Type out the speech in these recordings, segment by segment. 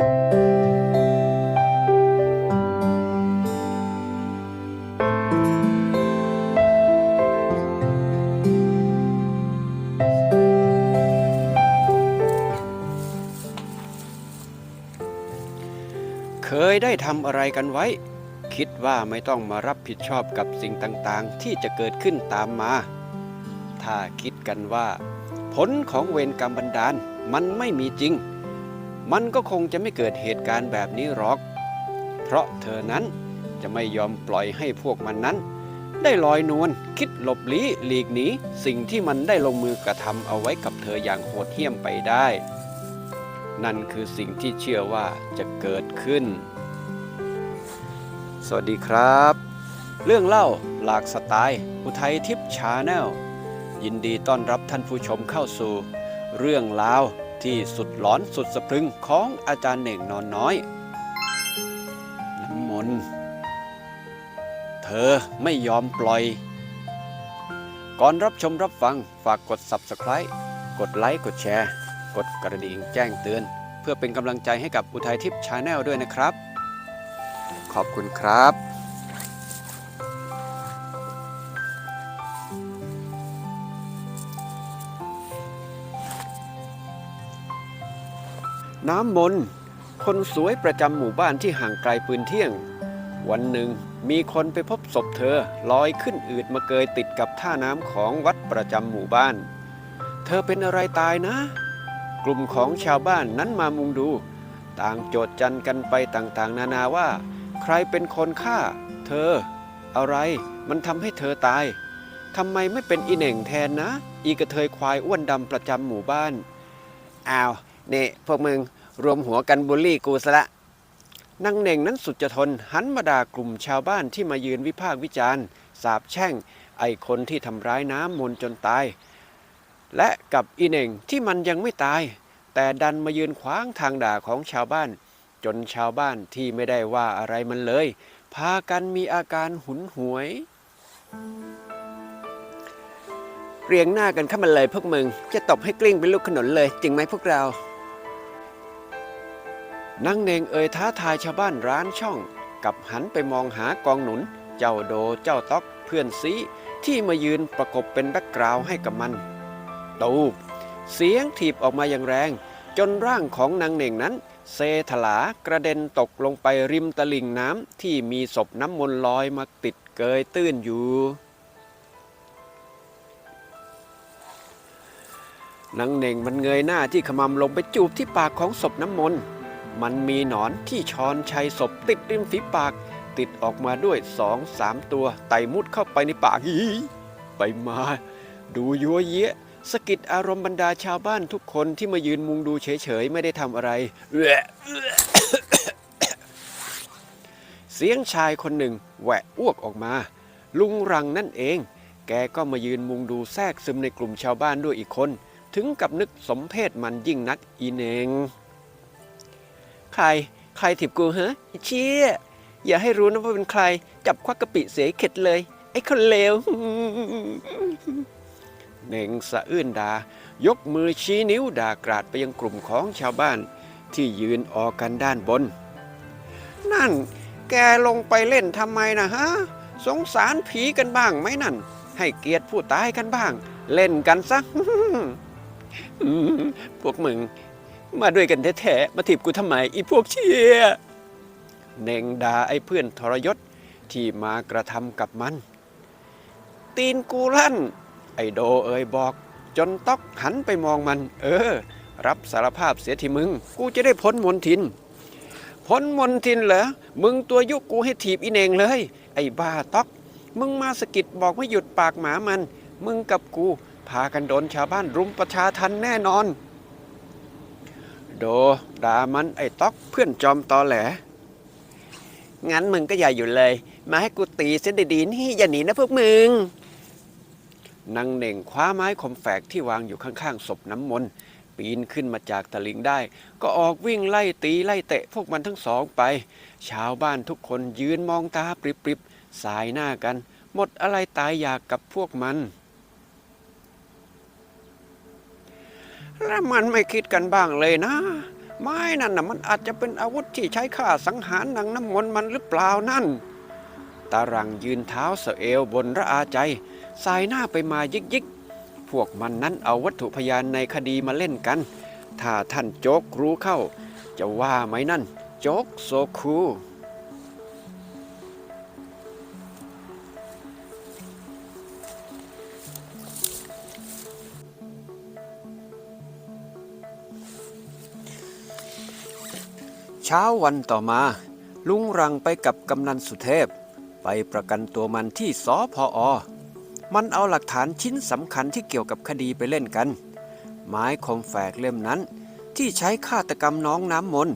เคยได้ทำอะไรกันไว้ คิดว่าไม่ต้องมารับผิดชอบกับสิ่งต่างๆ ที่จะเกิดขึ้นตามมา ถ้าคิดกันว่า ผลของเวรกรรมบันดาลมันไม่มีจริง มันก็คงจะไม่เกิดเหตุการณ์แบบนี้หรอก เพราะเธอนั้นจะไม่ยอมปล่อยให้พวกมันนั้น ได้ลอยนวลคิดหลบลี้หลีกหนีสิ่งที่มันได้ลงมือกระทำเอาไว้กับเธออย่างโหดเหี้ยมไปได้ นั่นคือสิ่งที่เชื่อว่าจะเกิดขึ้น สวัสดีครับ เรื่องเล่าหลากสไตล์ อุทัยทิพย์ชาแนลยินดีต้อนรับท่านผู้ชมเข้าสู่ เรื่องราว ที่สุดหลอนสุดสะพรึงของอาจารย์เหน่งนอนน้อย น้ำมนต์เธอไม่ยอมปล่อย ก่อนรับชมรับฟังฝากกด Subscribe กดไลค์กดแชร์ กดกระดิ่งแจ้งเตือน เพื่อเป็นกำลังใจให้กับอุทัยทิพย์ชาแนลด้วยนะครับ ขอบคุณครับ น้ำมนคนสวยประจำหมู่บ้านที่ห่างไกลปืนเที่ยง วันหนึ่งมีคนไปพบศพเธอลอยขึ้นอืดมาเกยติดกับท่าน้ำของวัดประจำหมู่บ้าน เธอเป็นอะไรตายนะ กลุ่มของชาวบ้านนั้นมามุงดู ต่างโจทย์จันกันไปต่างๆ นานาว่า ใครเป็นคนฆ่า เธอ อะไรมันทำให้เธอตายทำไมไม่เป็นอีเหน่งแทนนะ อีกระเทยควายอ้วนดำประจำหมู่บ้านอ้าว นี่พวกมึงรวมหัวกันบูลลี่กูซะละนางเหน่งนั้นสุดจะทนหันมาด่ากลุ่มชาวบ้านที่มายืนวิพากษ์วิจารณ์ สาบแช่ง ไอ้คนที่ทำร้ายน้ำมนต์จนตาย และกับอีเหน่งที่มันยังไม่ตาย แต่ดันมายืนขวางทางด่าของชาวบ้าน จนชาวบ้านที่ไม่ได้ว่าอะไรมันเลย พากันมีอาการหุนหวย เรียงหน้ากันเข้ามาเลยพวกมึงจะตบให้กลิ้งเป็นลูกขนนเลย จริงไหมพวกเรา นางเนงเอ่ยท้าทายชาวบ้านร้านช่อง กับหันไปมองหากองหนุน เจ้าโดเจ้าต๊อกเพื่อนซีที่มายืนประกบเป็นแบ็กกราวให้กับมัน ตูบเสียงถีบออกมาอย่างแรง จนร่างของนางเน่งนั้น เซถลากระเด็นตกลงไปริมตลิ่งน้ำที่มีศพน้ำมนต์ลอยมาติดเกยตื้นอยู่นางเน่งมันเงยหน้าที่ขมำลงไปจูบที่ปากของศพน้ำมนต์ มันมีหนอนที่ช้อนชัยศพติดริมฝีปาก ติดออกมาด้วยสองสามตัวไต่มุดเข้าไปในปากอีไปมา ดูยัวเยะสะกิดอารมณ์บรรดาชาวบ้านทุกคนที่มายืนมุงดูเฉยๆ ไม่ได้ทำอะไรเอื้อเสียงชายคนหนึ่งแหวะอ้วกออกมา ลุงรังนั่นเอง แกก็มายืนมุงดูแทรกซึมในกลุ่มชาวบ้านด้วยอีกคน ถึงกับนึกสมเพศมันยิ่งนักอีเนง ใคร ใครถิบกูฮะไอ้เชี่ยอย่าให้รู้นะว่าเป็นใคร จับควักกะปิเสียเข็ดเลย ไอ้คนเลวเน่งสะอื้นดา ยกมือชี้นิ้วด่ากราดไปยังกลุ่มของชาวบ้าน ที่ยืนออกันด้านบน นั่น แกลงไปเล่นทำไมนะฮะ สงสารผีกันบ้างไหมนั่น ให้เกียรติผู้ตายกันบ้าง เล่นกันซะพวกมึง มาด้วยกันแท้ๆมาถีบกูทำไมอีพวกเชี่ยเน่งด่าไอ้เพื่อนทรยศที่มากระทำกับมัน ตีนกูลั่น ไอ้โดเอ่ยบอก จนต๊อกหันไปมองมัน เออ รับสารภาพเสียทีมึง กูจะได้พ้นมนทิน พ้นมนทินเหรอ มึงตัวยุกกูให้ถีบอีเน่งเลย ไอ้บ้าต๊อก มึงมาสกิดบอกไม่หยุดปากหมามัน มึงกับกู พากันโดนชาวบ้านรุมประชาทันแน่นอน โดด่ามันไอ้ต๊อกเพื่อนจอมตอแหล งั้นมึงก็อย่าอยู่เลย มาให้กูตีเส้นดีๆนี่อย่าหนีนะพวกมึงนางเน่งคว้าไม้คมแฝกที่วางอยู่ข้างๆศพน้ำมนต์ปีนขึ้นมาจากตะลิงได้ ก็ออกวิ่งไล่ตีไล่เตะพวกมันทั้งสองไป ชาวบ้านทุกคนยืนมองตาปริบๆสายหน้ากัน หมดอะไรตายอยากกับพวกมัน แล้วมันไม่คิดกันบ้างเลยนะ ไม้นั่นน่ะมันอาจจะเป็นอาวุธที่ใช้ฆ่าสังหารนางน้ำมนต์มันหรือเปล่านั่น ตารังยืนเท้าเสเอวบนระอาใจ สายหน้าไปมายิกยิกพวกมันนั้นเอาวัตถุพยานในคดีมาเล่นกัน ถ้าท่านโจ๊กรู้เข้า จะว่าไหมนั่น โจ๊กโซคู ช้าวันต่อมา ลุงรังไปกับกำนันสุเทพ ไปประกันตัวมันที่สอพออมันเอาหลักฐานชิ้นสำคัญที่เกี่ยวกับคดีไปเล่นกัน ไม้คมแฝกเล่มนั้นที่ใช้ฆาตกรรมน้องน้ำมน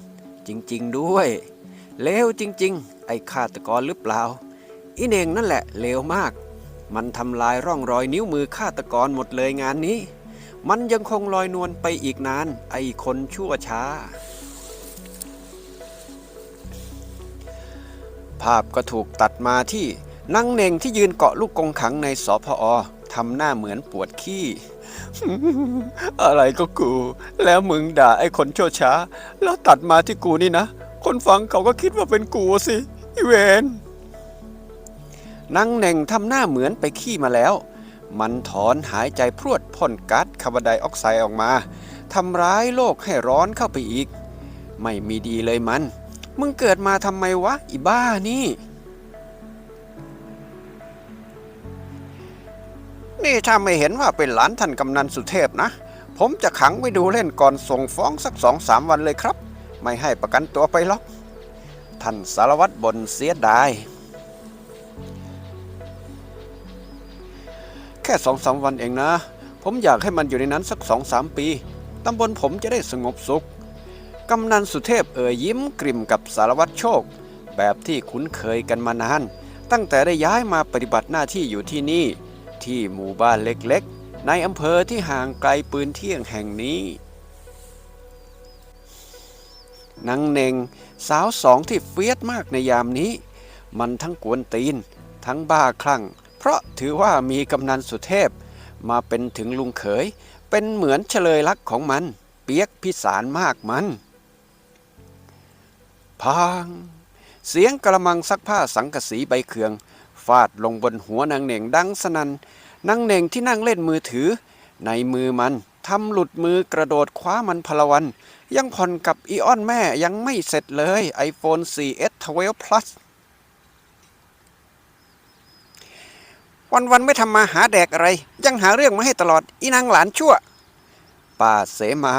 จริงๆด้วย เลวจริงๆ ไอ้ฆาตกรหรือเปล่า อีเนงนั่นแหละเลวมาก มันทำลายร่องรอยนิ้วมือฆาตกรหมดเลยงานนี้ มันยังคงลอยนวลไปอีกนาน ไอ้คนชั่วช้า ภาพก็ถูกตัดมาที่นางเน่งที่ยืนเกาะลูกกงขังในสพอทำหน้าเหมือนปวดขี้ อะไรก็กู แล้วมึงด่าไอ้คนชั่วช้า แล้วตัดมาที่กูนี่นะ คนฟังเขาก็คิดว่าเป็นกูสิอีเวนนางเน่งทำหน้าเหมือนไปขี้มาแล้ว มันถอนหายใจพรวดพ่นก๊าซคาร์บอนไดออกไซด์ออกมาทำร้ายโลกให้ร้อนเข้าไปอีก ไม่มีดีเลยมัน มึงเกิดมาทำไมวะอีบ้านี่ นี่ถ้าไม่เห็นว่าเป็นหลานท่านกำนันสุเทพนะ ผมจะขังไว้ดูเล่นก่อนส่งฟ้องสักสองสามวันเลยครับ ไม่ให้ประกันตัวไปหรอก ท่านสารวัตรบนเสียดาย แค่สองสามวันเองนะ ผมอยากให้มันอยู่ในนั้นสักสองสามปีตำบลผมจะได้สงบสุข กำนันสุเทพเอ่ยยิ้มกริ่มกับสารวัตรโชค แบบที่คุ้นเคยกันมานาน ตั้งแต่ได้ย้ายมาปฏิบัติหน้าที่อยู่ที่นี่ ที่หมู่บ้านเล็กๆ ในอำเภอที่ห่างไกลปืนเที่ยงแห่งนี้นางเนงสาวสองที่เฟียสมากในยามนี้ มันทั้งกวนตีน ทั้งบ้าคลั่ง เพราะถือว่ามีกำนันสุเทพ มาเป็นถึงลุงเขย เป็นเหมือนเฉลยลักษ์ของมัน เปียกพิสารมากมัน พางเสียงกระมังซักผ้าสังกะสีใบเคือง ฟาดลงบนหัวนางเหน่งดังสนันนางเหน่งที่นั่งเล่นมือถือ ในมือมันทำหลุดมือกระโดดคว้ามันพลวัน ยังผ่อนกับอีออนแม่ยังไม่เสร็จเลย iPhone 4S 12 Plus วันวันไม่ทำมาหาแดกอะไร ยังหาเรื่องมาให้ตลอด อีนางหลานชั่ว ป้าเสมา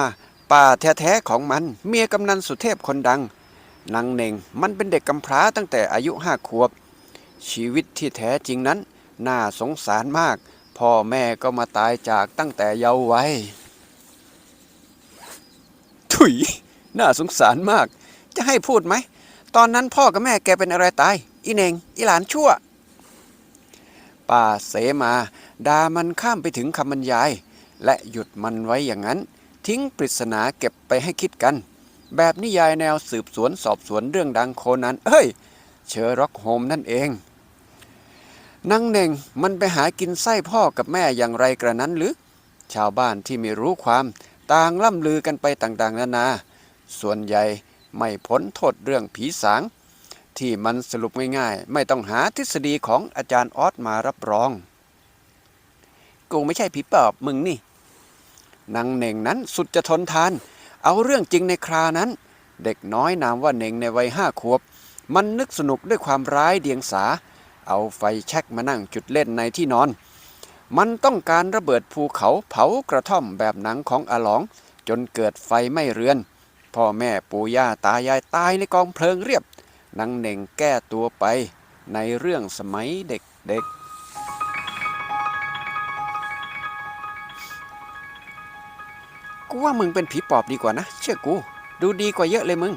ป้าแท้ๆของมัน เมียกำนันสุเทพคนดัง นางเน่งมันเป็นเด็กกำพร้าตั้งแต่อายุห้าขวบ ชีวิตที่แท้จริงนั้น น่าสงสารมาก พ่อแม่ก็มาตายจากตั้งแต่เยาว์วัยถุย น่าสงสารมาก จะให้พูดไหม ตอนนั้นพ่อกับแม่แกเป็นอะไรตาย อีเน่งอีหลานชั่วป้าเสมาดามันข้ามไปถึงคำบรรยาย และหยุดมันไว้อย่างนั้น ทิ้งปริศนาเก็บไปให้คิดกัน แบบนิยายแนวสืบสวนสอบสวนเรื่องดังโคนัน เอ้ย เชอร์ร็อกโฮมนั่นเองนางเน่งมันไปหากินไส้พ่อกับแม่อย่างไรกระนั้นหรือ ชาวบ้านที่ไม่รู้ความต่างล่ำลือกันไปต่างๆ นานา ส่วนใหญ่ไม่พ้นโทษเรื่องผีสาง ที่มันสรุปง่ายๆ ไม่ต้องหาทฤษฎีของอาจารย์ออสมารับรอง กูไม่ใช่ผีปอบมึงนี่นางเน่งนั้นสุดจะทนทาน เอาเรื่องจริงในครานั้น เด็กน้อยนามว่าเน่งในวัยห้าขวบ มันนึกสนุกด้วยความร้ายเดียงสา เอาไฟแช็กมานั่งจุดเล่นในที่นอน มันต้องการระเบิดภูเขาเผากระท่อมแบบหนังของอาหลอง จนเกิดไฟไม้เรือน พ่อแม่ปู่ย่าตายายตายในกองเพลิงเรียบนางเน่งแก้ตัวไปในเรื่องสมัยเด็กๆ กูว่ามึงเป็นผีปอบดีกว่านะ เชื่อกู ดูดีกว่าเยอะเลยมึง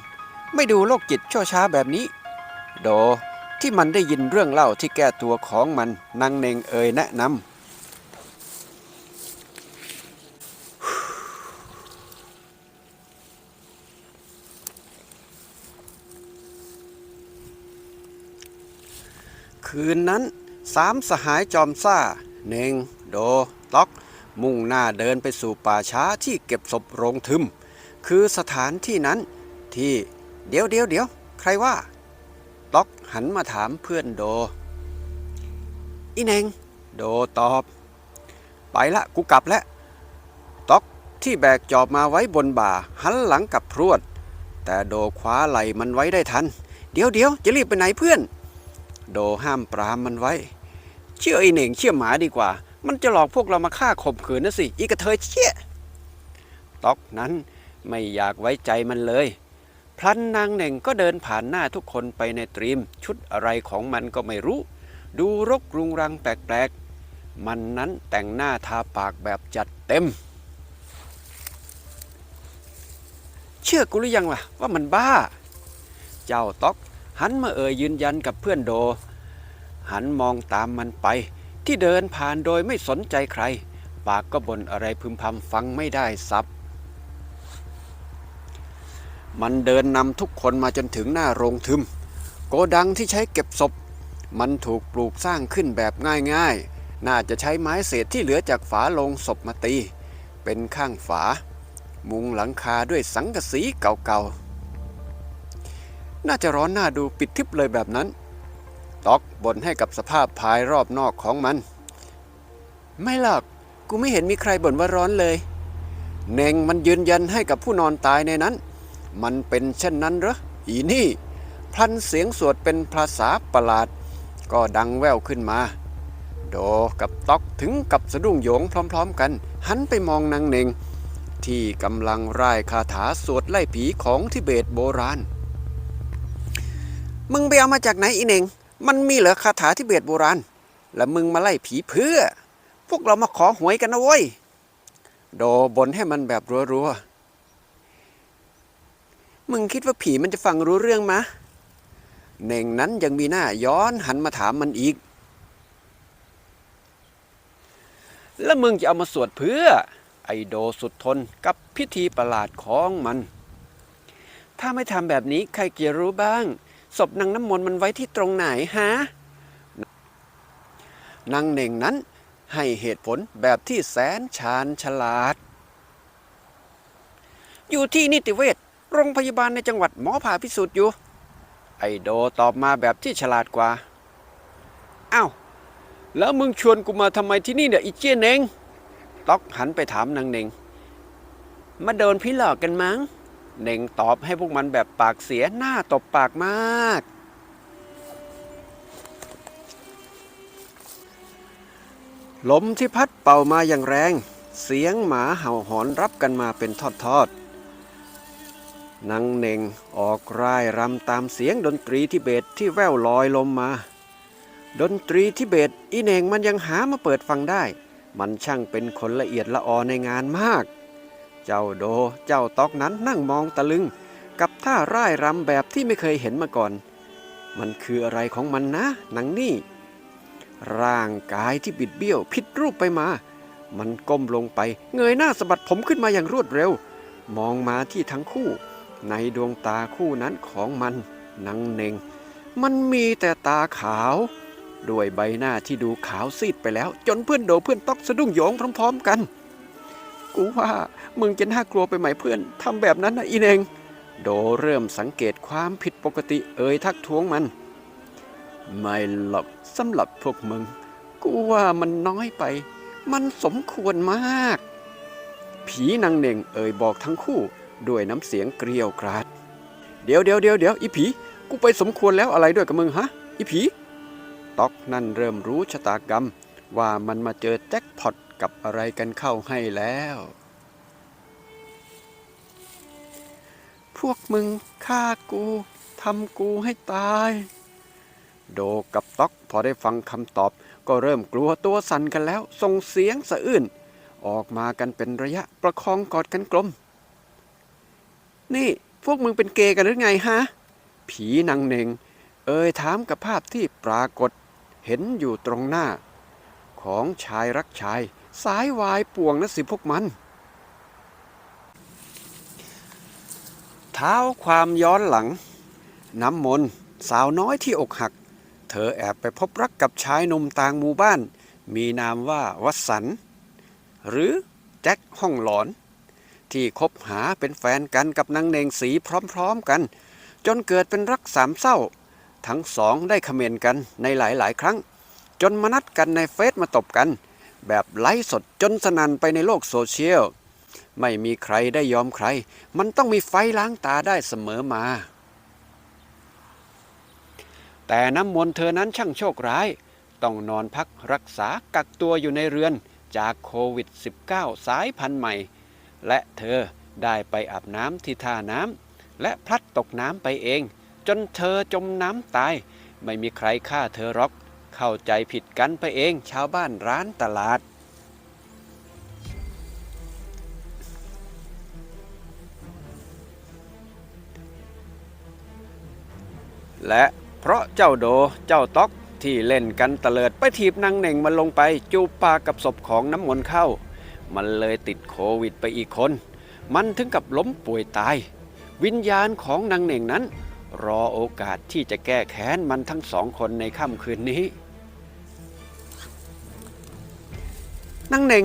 ไม่ดูโรคจิตชั่วช้าแบบนี้ โด ที่มันได้ยินเรื่องเล่าที่แก้ตัวของมันนางเน่งเอ่ยแนะนำคืนนั้นสามสหายจอมซ่าเน่งโด ล็อก มุ่งหน้าเดินไปสู่ป่าช้าที่เก็บศพโรงทึม คือสถานที่นั้นที่เดี๋ยวเดี๋ยวเดี๋ยวใครว่าต๊อกหันมาถามเพื่อนโด อีเนงโดตอบ ไปละกูกลับแล้วต๊อกที่แบกจอบมาไว้บนบ่า หันหลังกลับพรวด แต่โดคว้าไหลมันไว้ได้ทัน เดี๋ยวเดี๋ยวจะรีบไปไหนเพื่อน โดห้ามปรามมันไว้ เชื่อไอ้เหน่งเชื่อหมาดีกว่า มันจะหลอกพวกเรามาฆ่าข่มขืนนะสิ อีกระเทยเชี่ยต๊อกนั้นไม่อยากไว้ใจมันเลย พลันนางเหน่งก็เดินผ่านหน้าทุกคนไปในตรีม ชุดอะไรของมันก็ไม่รู้ ดูรกรุงรังแปลกๆ มันนั้นแต่งหน้าทาปากแบบจัดเต็ม เชื่อกูหรือยังล่ะว่ามันบ้า เจ้าต๊อกหันมาเอ่ยยืนยันกับเพื่อนโด หันมองตามมันไป ที่เดินผ่านโดยไม่สนใจใคร ปากก็บ่นอะไรพึมพำฟังไม่ได้สับ มันเดินนำทุกคนมาจนถึงหน้าโรงทึม โกดังที่ใช้เก็บศพ มันถูกปลูกสร้างขึ้นแบบง่ายๆ น่าจะใช้ไม้เศษที่เหลือจากฝาโลงศพมาตี เป็นข้างฝา มุงหลังคาด้วยสังกะสีเก่าๆ น่าจะร้อนหน้าดูปิดทึบเลยแบบนั้น ตอกบ่นให้กับสภาพภายรอบนอกของมัน ไม่หรอก กูไม่เห็นมีใครบ่นว่าร้อนเลย เน่งมันยืนยันให้กับผู้นอนตายในนั้น มันเป็นเช่นนั้นเหรอ อีนี่ พลันเสียงสวดเป็นภาษาประหลาด ก็ดังแว่วขึ้นมา โดกับต๊อกถึงกับสะดุ้งโยงพร้อมๆกัน หันไปมองนางเน่งที่กำลังร่ายคาถาสวดไล่ผีของทิเบตโบราณ มึงไปเอามาจากไหนอีเน่ง มันมีเหรอคาถาทิเบตโบราณ แล้วมึงมาไล่ผีเพื่อ พวกเรามาขอหวยกันนะเว้ย โดบนให้มันแบบรัวๆ มึงคิดว่าผีมันจะฟังรู้เรื่องมะเน่งนั้นยังมีหน้าย้อนหันมาถามมันอีก แล้วมึงจะเอามาสวดเพื่อ ไอโดสุดทนกับพิธีประหลาดของมัน ถ้าไม่ทำแบบนี้ใครจะรู้บ้าง ศพนางน้ำมนต์มันไว้ที่ตรงไหนฮะนางเน่งนั้นให้เหตุผลแบบที่แสนชาญฉลาด อยู่ที่นิติเวชโรงพยาบาลในจังหวัดหมอผ่าพิสูจน์อยู่ ไอโดตอบมาแบบที่ฉลาดกว่าอ้าวแล้วมึงชวนกูมาทำไมที่นี่เนี่ยอีเจี้ยเนงต๊อกหันไปถามนางเน่งมาโดนพี่หลอกกันมั้ง เน่งตอบให้พวกมันแบบปากเสียหน้าตบปากมาก ลมที่พัดเป่ามาอย่างแรง เสียงหมาเห่าหอนรับกันมาเป็นทอดๆนางเน่งออกร่ายรำตามเสียงดนตรีทิเบตที่แว่วลอยลมมา ดนตรีทิเบตอีเน่งมันยังหามาเปิดฟังได้ มันช่างเป็นคนละเอียดละออในงานมาก เจ้าโด เจ้าตอกนั้นนั่งมองตะลึง กับท่าร่ายรำแบบที่ไม่เคยเห็นมาก่อน มันคืออะไรของมันนะ หนังนี่ ร่างกายที่บิดเบี้ยวผิดรูปไปมา มันก้มลงไป เงยหน้าสะบัดผมขึ้นมาอย่างรวดเร็ว มองมาที่ทั้งคู่ ในดวงตาคู่นั้นของมันนางเนงมันมีแต่ตาขาว ด้วยใบหน้าที่ดูขาวซีดไปแล้ว จนเพื่อนโดเพื่อนตอกสะดุ้งโยงพร้อม ๆ กัน กูว่ามึงจะน่ากลัวไปไหมเพื่อนทำแบบนั้นนะอีเนงโดเริ่มสังเกตความผิดปกติเอ่ยทักท้วงมัน ไม่หรอกสำหรับพวกมึง กูว่ามันน้อยไป มันสมควรมาก ผีนางเน่งเอ่ยบอกทั้งคู่ด้วยน้ำเสียงเกลียวกราด เดี๋ยวเดี๋ยวเดี๋ยวเดี๋ยวอีผี กูไปสมควรแล้วอะไรด้วยกับมึงฮะ อีผี ต๊อกนั่นเริ่มรู้ชะตากรรม ว่ามันมาเจอแจ็คพอต กับอะไรกันเข้าให้แล้ว พวกมึงฆ่ากูทำกูให้ตาย โดกับต๊อกพอได้ฟังคำตอบ ก็เริ่มกลัวตัวสั่นกันแล้ว ส่งเสียงสะอื้นออกมากันเป็นระยะประคองกอดกันกลม นี่พวกมึงเป็นเกย์กันหรือไงฮะ ผีนางเนง เอ่ยถามกับภาพที่ปรากฏเห็นอยู่ตรงหน้า ของชายรักชาย สายวายป่วงนะสิพวกมัน เท้าความย้อนหลัง น้ำมนต์สาวน้อยที่อกหัก เธอแอบไปพบรักกับชายหนุ่มต่างหมู่บ้าน มีนามว่าวัสัน หรือแจ็คห้องหลอน ที่คบหาเป็นแฟนกันกับนางเนงสีพร้อมๆกัน จนเกิดเป็นรักสามเศร้า ทั้งสองได้คเมนกันในหลายๆ ครั้ง จนมานัดกันในเฟซมาตบกัน แบบไลฟ์สดจนสนั่นไปในโลกโซเชียล ไม่มีใครได้ยอมใคร มันต้องมีไฟล้างตาได้เสมอมา แต่น้ำมนต์เธอนั้นช่างโชคร้าย ต้องนอนพักรักษากักตัวอยู่ในเรือนจากโควิด -19 สายพันธุ์ใหม่ และเธอได้ไปอาบน้ำที่ท่าน้ำและพลัดตกน้ำไปเอง จนเธอจมน้ำตาย ไม่มีใครฆ่าเธอหรอก เข้าใจผิดกันไปเองชาวบ้านร้านตลาด และเพราะเจ้าโดเจ้าต๊อกที่เล่นกันเตลิดไปถีบนางเหน่งมันลงไปจูบปากกับศพของน้ำมนต์เข้า มันเลยติดโควิดไปอีกคน มันถึงกับล้มป่วยตาย วิญญาณของนางเหน่งนั้น รอโอกาสที่จะแก้แค้นมันทั้งสองคนในค่ำคืนนี้ นางเหน่ง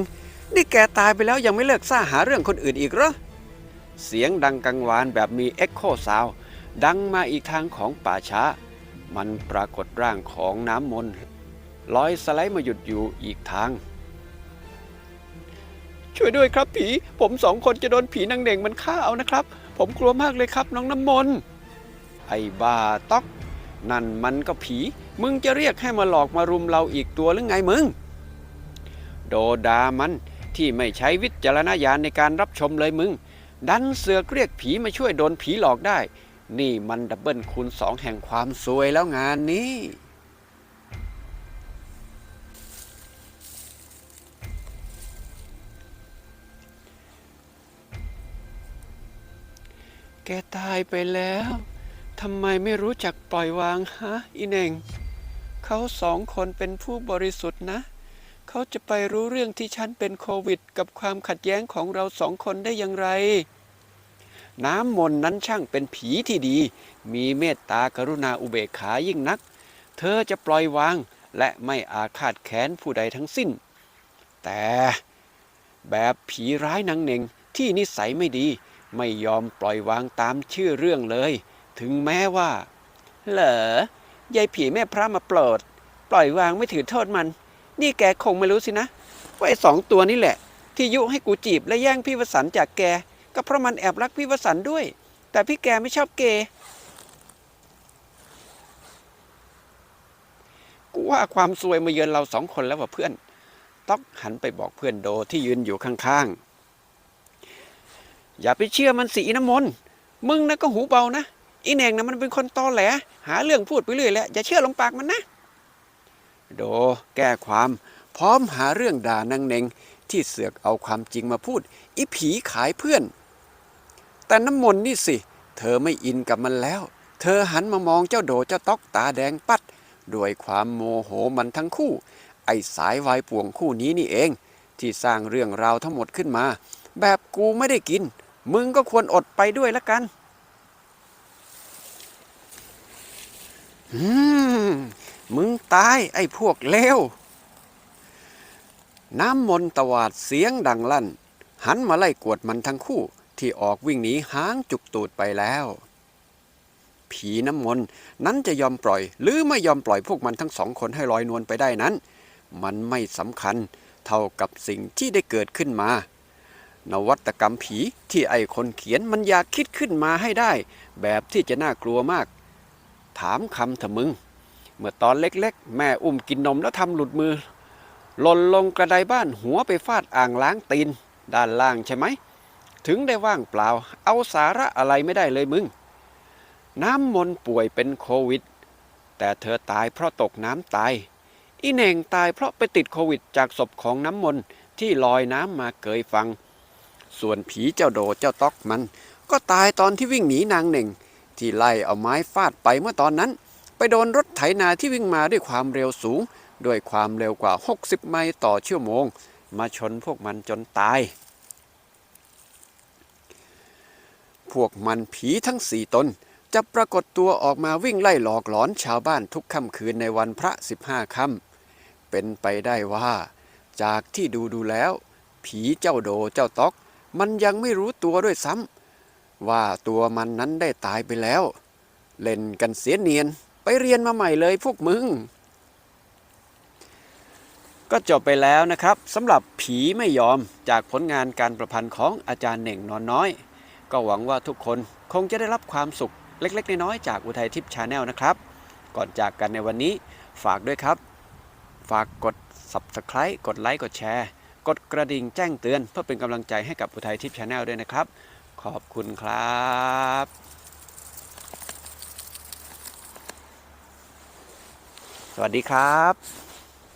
นี่แกตายไปแล้วยังไม่เลิกซ่าหาเรื่องคนอื่นอีกเหรอ เสียงดังกังวานแบบมีเอ็กโคซาวดังมาอีกทางของป่าช้า มันปรากฏร่างของน้ำมนลอยสไลด์มาหยุดอยู่อีกทาง ช่วยด้วยครับผี ผมสองคนจะโดนผีนางเด่งมันฆ่าเอานะครับ ผมกลัวมากเลยครับน้องน้ำมนไอ้บ้าต๊อก นั่นมันก็ผี มึงจะเรียกให้มาหลอกมารุมเราอีกตัวหรือไงมึง โดดามัน ที่ไม่ใช้วิจารณญาณในการรับชมเลยมึง ดันเสือกเรียกผีมาช่วยโดนผีหลอกได้ นี่มันดับเบิลคูณสองแห่งความซวยแล้วงานนี้แกตายไปแล้ว ทำไมไม่รู้จักปล่อยวางฮะอีเน่ง เขาสองคนเป็นผู้บริสุทธิ์นะ เขาจะไปรู้เรื่องที่ฉันเป็นโควิด กับความขัดแย้งของเราสองคนได้อย่างไร น้ำมนต์นั้นช่างเป็นผีที่ดี มีเมตตากรุณาอุเบกขายิ่งนัก เธอจะปล่อยวางและไม่อาฆาตแค้นผู้ใดทั้งสิ้น แต่แบบผีร้ายนางเหน่งที่นิสัยไม่ดี ไม่ยอมปล่อยวางตามชื่อเรื่องเลย ถึงแม้ว่า เหรอยายผีแม่พระมาโปรด ปล่อยวางไม่ถือโทษมัน นี่แกคงไม่รู้สินะ ว่าไอ้สองตัวนี่แหละ ที่ยุให้กูจีบและแย่งพี่วสันจากแก ก็เพราะมันแอบรักพี่วสันด้วย แต่พี่แกไม่ชอบเกย์กูว่าความซวยมาเยือนเราสองคนแล้วว่ะเพื่อน ต๊อกหันไปบอกเพื่อนโดที่ยืนอยู่ข้างๆ อย่าไปเชื่อมันสีน้ำมนต์มึงนะก็หูเบานะอีแหนงนะมันเป็นคนตอแหล หาเรื่องพูดไปเรื่อยแหละอย่าเชื่อลงปากมันนะ โดแก้ความ พร้อมหาเรื่องด่านางเนงที่เสือกเอาความจริงมาพูด อีผีขายเพื่อน แต่น้ำมนต์นี่สิ เธอไม่อินกับมันแล้ว เธอหันมามองเจ้าโดเจ้าต๊อกตาแดงปัดด้วยความโมโหมันทั้งคู่ ไอ้สายวายป่วงคู่นี้นี่เอง ที่สร้างเรื่องราวทั้งหมดขึ้นมา แบบกูไม่ได้กิน มึงก็ควรอดไปด้วยละกันอื มึงตายไอ้พวกเลวน้ำมนต์ตวาดเสียงดังลั่น หันมาไล่กวดมันทั้งคู่ที่ออกวิ่งหนีหางจุกตูดไปแล้ว ผีน้ำมนต์นั้นจะยอมปล่อย หรือไม่ยอมปล่อยพวกมันทั้งสองคนให้ลอยนวลไปได้นั้น มันไม่สำคัญเท่ากับสิ่งที่ได้เกิดขึ้นมา นวัตกรรมผีที่ไอ้คนเขียนมันอยากคิดขึ้นมาให้ได้ แบบที่จะน่ากลัวมาก ถามคำเถอะมึง เมื่อตอนเล็กๆ แม่อุ้มกินนมแล้วทำหลุดมือหล่นลงกระไดบ้านหัวไปฟาดอ่างล้างตีน ด้านล่างใช่ไหม ถึงได้ว่างเปล่า เอาสาระอะไรไม่ได้เลยมึง น้ำมนต์ป่วยเป็นโควิด แต่เธอตายเพราะตกน้ำตาย อีเน่งตายเพราะไปติดโควิดจากศพของน้ำมนต์ที่ลอยน้ำมาเกยฟัง ส่วนผีเจ้าโดเจ้าต๊อกมัน ก็ตายตอนที่วิ่งหนีนางเหน่ง ที่ไล่เอาไม้ฟาดไปเมื่อตอนนั้น โดนรถไถนาที่วิ่งมาด้วยความเร็วสูง ด้วยความเร็วกว่า 60 ไมล์ต่อชั่วโมง มาชนพวกมันจนตาย พวกมันผีทั้งสี่ตนจะปรากฏตัวออกมาวิ่งไล่หลอกหลอนชาวบ้านทุกค่ำคืนในวันพระสิบห้าค่ำเป็นไปได้ว่า จากที่ดูดูแล้ว ผีเจ้าโดเจ้าต๊อก มันยังไม่รู้ตัวด้วยซ้ำว่าตัวมันนั้นได้ตายไปแล้ว เล่นกันเสียเนียน ไปเรียนมาใหม่เลยพวกมึง ก็จบไปแล้วนะครับสำหรับผีไม่ยอมจากผลงานการประพันธ์ของอาจารย์เหน่งนอนน้อย ก็หวังว่าทุกคนคงจะได้รับความสุขเล็ก ๆ น้อยๆจากอุทัยทิพย์ชาแนลนะครับ ก่อนจากกันในวันนี้ฝากด้วยครับ ฝากกด Subscribe กดไลค์กดแชร์กดกระดิ่งแจ้งเตือนเพื่อเป็นกำลังใจให้กับอุทัยทิพย์ชาแนลด้วยนะครับ ขอบคุณครับ สวัสดีครับ